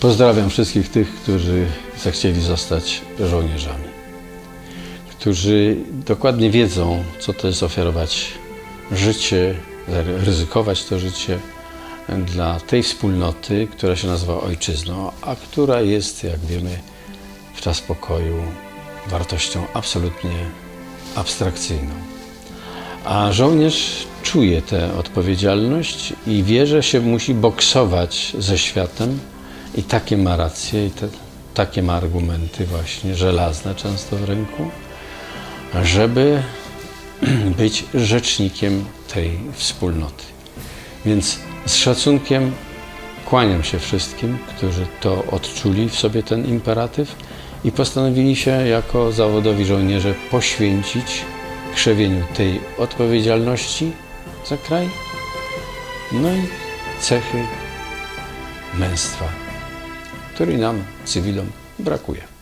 Pozdrawiam wszystkich tych, którzy zechcieli zostać żołnierzami, którzy dokładnie wiedzą, co to jest ofiarować życie, ryzykować to życie dla tej wspólnoty, która się nazywa ojczyzną, a która jest, jak wiemy, w czas pokoju wartością absolutnie abstrakcyjną. A żołnierz czuje tę odpowiedzialność i wie, że się musi boksować ze światem i takie ma racje i te, takie ma argumenty właśnie, żelazne często w ręku, żeby być rzecznikiem tej wspólnoty. Więc z szacunkiem kłaniam się wszystkim, którzy to odczuli w sobie ten imperatyw i postanowili się jako zawodowi żołnierze poświęcić krzewieniu tej odpowiedzialności za kraj, no i cechy męstwa, której nam, cywilom, brakuje.